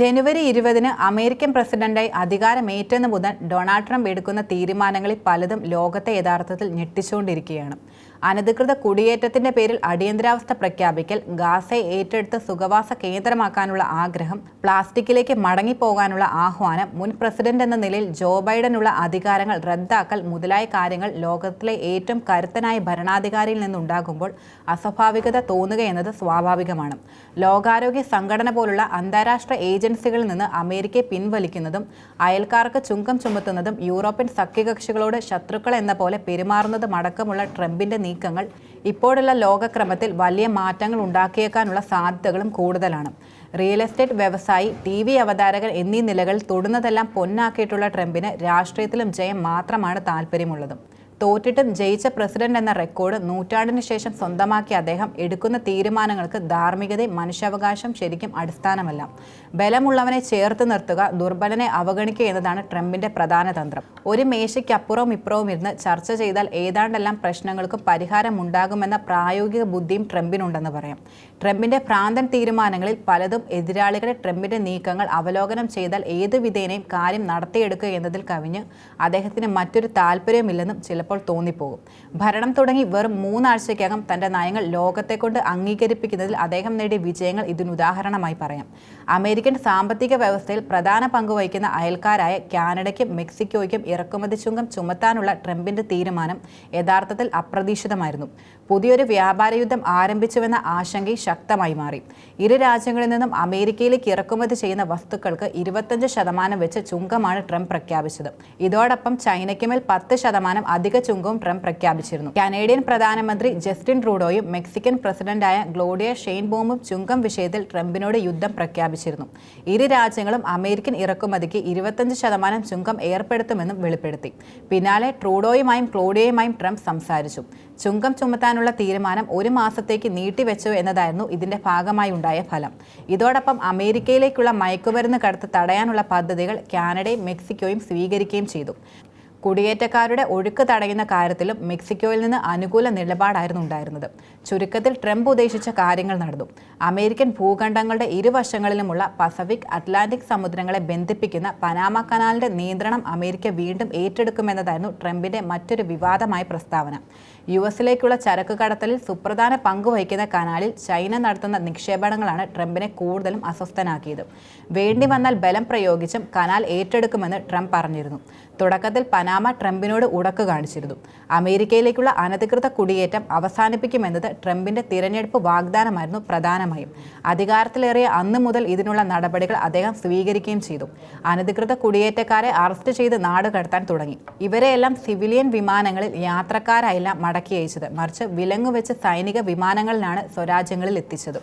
ജനുവരി ഇരുപതിന് അമേരിക്കൻ പ്രസിഡന്റായി അധികാരമേറ്റെന്ന് മുതൽ ഡൊണാൾഡ് ട്രംപ് എടുക്കുന്ന തീരുമാനങ്ങളിൽ പലതും ലോകത്തെ യഥാർത്ഥത്തിൽ ഞെട്ടിച്ചുകൊണ്ടിരിക്കുകയാണ്. അനധികൃത കുടിയേറ്റത്തിന്റെ പേരിൽ അടിയന്തരാവസ്ഥ പ്രഖ്യാപിക്കൽ ഗാസയെ ഏറ്റെടുത്ത് സുഖവാസ കേന്ദ്രമാക്കാനുള്ള ആഗ്രഹം പ്ലാസ്റ്റിക്കിലേക്ക് മടങ്ങിപ്പോകാനുള്ള ആഹ്വാനം മുൻ പ്രസിഡന്റ് എന്ന നിലയിൽ ജോ ബൈഡനുള്ള അധികാരങ്ങൾ റദ്ദാക്കൽ മുതലായ കാര്യങ്ങൾ ലോകത്തിലെ ഏറ്റവും കരുത്തനായ ഭരണാധികാരിയിൽ നിന്നുണ്ടാകുമ്പോൾ അസ്വാഭാവികത തോന്നുകയെന്നത് സ്വാഭാവികമാണ്. ലോകാരോഗ്യ സംഘടന പോലുള്ള അന്താരാഷ്ട്ര ഏജൻസികളിൽ നിന്ന് അമേരിക്കയെ പിൻവലിക്കുന്നതും അയൽക്കാർക്ക് ചുങ്കം ചുമത്തുന്നതും യൂറോപ്യൻ സഖ്യകക്ഷികളോട് ശത്രുക്കൾ എന്ന പോലെ പെരുമാറുന്നതും അടക്കമുള്ള ട്രംപിന്റെ നീക്കങ്ങൾ ഇപ്പോഴുള്ള ലോകക്രമത്തിൽ വലിയ മാറ്റങ്ങൾ ഉണ്ടാക്കിയേക്കാനുള്ള സാധ്യതകളും കൂടുതലാണ്. റിയൽ എസ്റ്റേറ്റ് വ്യവസായി ടി വി അവതാരകൻ എന്നീ നിലകൾ തൊടുന്നതെല്ലാം പൊന്നാക്കിയിട്ടുള്ള ട്രംപിന് രാഷ്ട്രീയത്തിലും ജയം മാത്രമാണ് താല്പര്യമുള്ളത്. തോറ്റിട്ടും ജയിച്ച പ്രസിഡന്റ് എന്ന റെക്കോർഡ് നൂറ്റാണ്ടിന് ശേഷം സ്വന്തമാക്കിയ അദ്ദേഹം എടുക്കുന്ന തീരുമാനങ്ങൾക്ക് ധാർമ്മികതയും മനുഷ്യാവകാശം ശരിക്കും അടിസ്ഥാനമല്ല. ബലമുള്ളവനെ ചേർത്ത് നിർത്തുക ദുർബലനെ അവഗണിക്കുക എന്നതാണ് ട്രംപിന്റെ പ്രധാന തന്ത്രം. ഒരു മേശയ്ക്കപ്പുറവും ഇപ്പുറവും ഇരുന്ന് ചർച്ച ചെയ്താൽ ഏതാണ്ടെല്ലാം പ്രശ്നങ്ങൾക്കും പരിഹാരം ഉണ്ടാകുമെന്ന പ്രായോഗിക ബുദ്ധിയും ട്രംപിനുണ്ടെന്ന് പറയാം. ട്രംപിന്റെ ഭ്രാന്തൻ തീരുമാനങ്ങളിൽ പലതും എതിരാളികളെ ട്രംപിന്റെ നീക്കങ്ങൾ അവലോകനം ചെയ്താൽ ഏത് വിധേനയും കാര്യം നടത്തിയെടുക്കുക എന്നതിൽ കവിഞ്ഞ് അദ്ദേഹത്തിന് മറ്റൊരു താല്പര്യമില്ലെന്നും ചിലപ്പോൾ തോന്നിപ്പോകും. ഭരണം തുടങ്ങി വെറും മൂന്നാഴ്ചയ്ക്കകം തന്റെ നയങ്ങൾ ലോകത്തെക്കൊണ്ട് അംഗീകരിപ്പിക്കുന്നതിൽ അദ്ദേഹം നേടിയ വിജയങ്ങൾ ഇതിനുദാഹരണമായി പറയാം. അമേരിക്കൻ സാമ്പത്തിക വ്യവസ്ഥയിൽ പ്രധാന പങ്കുവഹിക്കുന്ന അയൽക്കാരായ കാനഡയ്ക്കും മെക്സിക്കോയ്ക്കും ഇറക്കുമതി ചുങ്കം ചുമത്താനുള്ള ട്രംപിന്റെ തീരുമാനം യഥാർത്ഥത്തിൽ അപ്രതീക്ഷിതമായിരുന്നു. പുതിയൊരു വ്യാപാര യുദ്ധം ആരംഭിച്ചുവെന്ന ആശങ്കയും ശക്തമായി മാറി. ഇരു രാജ്യങ്ങളിൽ നിന്നും അമേരിക്കയിലേക്ക് ഇറക്കുമതി ചെയ്യുന്ന വസ്തുക്കൾക്ക് ഇരുപത്തഞ്ച് ശതമാനം വെച്ച് ചുങ്കമാണ് ട്രംപ് പ്രഖ്യാപിച്ചത്. ഇതോടൊപ്പം ചൈനയ്ക്ക് മേൽ പത്ത് ശതമാനം അധിക ചുങ്കവും ട്രംപ് പ്രഖ്യാപിച്ചിരുന്നു. കനേഡിയൻ പ്രധാനമന്ത്രി ജസ്റ്റിൻ ട്രൂഡോയും മെക്സിക്കൻ പ്രസിഡന്റായ ഗ്ലോഡിയ ഷെയ്ൻ ഷെയ്ൻബോമും ചുങ്കം വിഷയത്തിൽ ട്രംപിനോട് യുദ്ധം പ്രഖ്യാപിച്ചിരുന്നു. ഇരു രാജ്യങ്ങളും അമേരിക്കൻ ഇറക്കുമതിക്ക് ഇരുപത്തഞ്ച് ശതമാനം ചുങ്കം ഏർപ്പെടുത്തുമെന്നും വെളിപ്പെടുത്തി. പിന്നാലെ ട്രൂഡോയുമായും ക്ലോഡിയയുമായും ട്രംപ് സംസാരിച്ചു. ചുങ്കം ചുമത്താനുള്ള തീരുമാനം ഒരു മാസത്തേക്ക് നീട്ടിവെച്ചു എന്നതായിരുന്നു ഇതിന്റെ ഭാഗമായി ഉണ്ടായ ഫലം. ഇതോടൊപ്പം അമേരിക്കയിലേക്കുള്ള മയക്കുമരുന്ന് കടത്ത് തടയാനുള്ള പദ്ധതികൾ കാനഡയും മെക്സിക്കോയും സ്വീകരിക്കുകയും ചെയ്തു. കുടിയേറ്റക്കാരുടെ ഒഴുക്ക് തടയുന്ന കാര്യത്തിലും മെക്സിക്കോയിൽ നിന്ന് അനുകൂല നിലപാടായിരുന്നു ഉണ്ടായിരുന്നത്. ചുരുക്കത്തിൽ ട്രംപ് ഉദ്ദേശിച്ച കാര്യങ്ങൾ നടന്നു. അമേരിക്കൻ ഭൂഖണ്ഡങ്ങളുടെ ഇരുവശങ്ങളിലുമുള്ള പസഫിക് അറ്റ്ലാന്റിക് സമുദ്രങ്ങളെ ബന്ധിപ്പിക്കുന്ന പനാമ കനാലിന്റെ നിയന്ത്രണം അമേരിക്ക വീണ്ടും ഏറ്റെടുക്കുമെന്നതായിരുന്നു ട്രംപിന്റെ മറ്റൊരു വിവാദമായ പ്രസ്താവന. യു എസിലേക്കുള്ള ചരക്ക് കടത്തലിൽ സുപ്രധാന പങ്കുവഹിക്കുന്ന കനാലിൽ ചൈന നടത്തുന്ന നിക്ഷേപണങ്ങളാണ് ട്രംപിനെ കൂടുതലും അസ്വസ്ഥനാക്കിയത്. വേണ്ടി വന്നാൽ ബലം പ്രയോഗിച്ചും കനാൽ ഏറ്റെടുക്കുമെന്ന് ട്രംപ് പറഞ്ഞിരുന്നു. തുടക്കത്തിൽ പനാമ ട്രംപിനോട് ഉടക്ക് കാണിച്ചിരുന്നു. അമേരിക്കയിലേക്കുള്ള അനധികൃത കുടിയേറ്റം അവസാനിപ്പിക്കുമെന്നത് ട്രംപിന്റെ തിരഞ്ഞെടുപ്പ് വാഗ്ദാനമായിരുന്നു പ്രധാനമായും. അധികാരത്തിലേറിയ അന്ന് മുതൽ ഇതിനുള്ള നടപടികൾ അദ്ദേഹം സ്വീകരിക്കുകയും ചെയ്തു. അനധികൃത കുടിയേറ്റക്കാരെ അറസ്റ്റ് ചെയ്ത് നാട് കടത്താൻ തുടങ്ങി. ഇവരെയെല്ലാം സിവിലിയൻ വിമാനങ്ങളിൽ യാത്രക്കാരായില്ല മടക്കി അയച്ചത്. മറിച്ച് വിലങ്ങുവെച്ച് സൈനിക വിമാനങ്ങളിലാണ് സ്വരാജ്യങ്ങളിൽ എത്തിച്ചത്.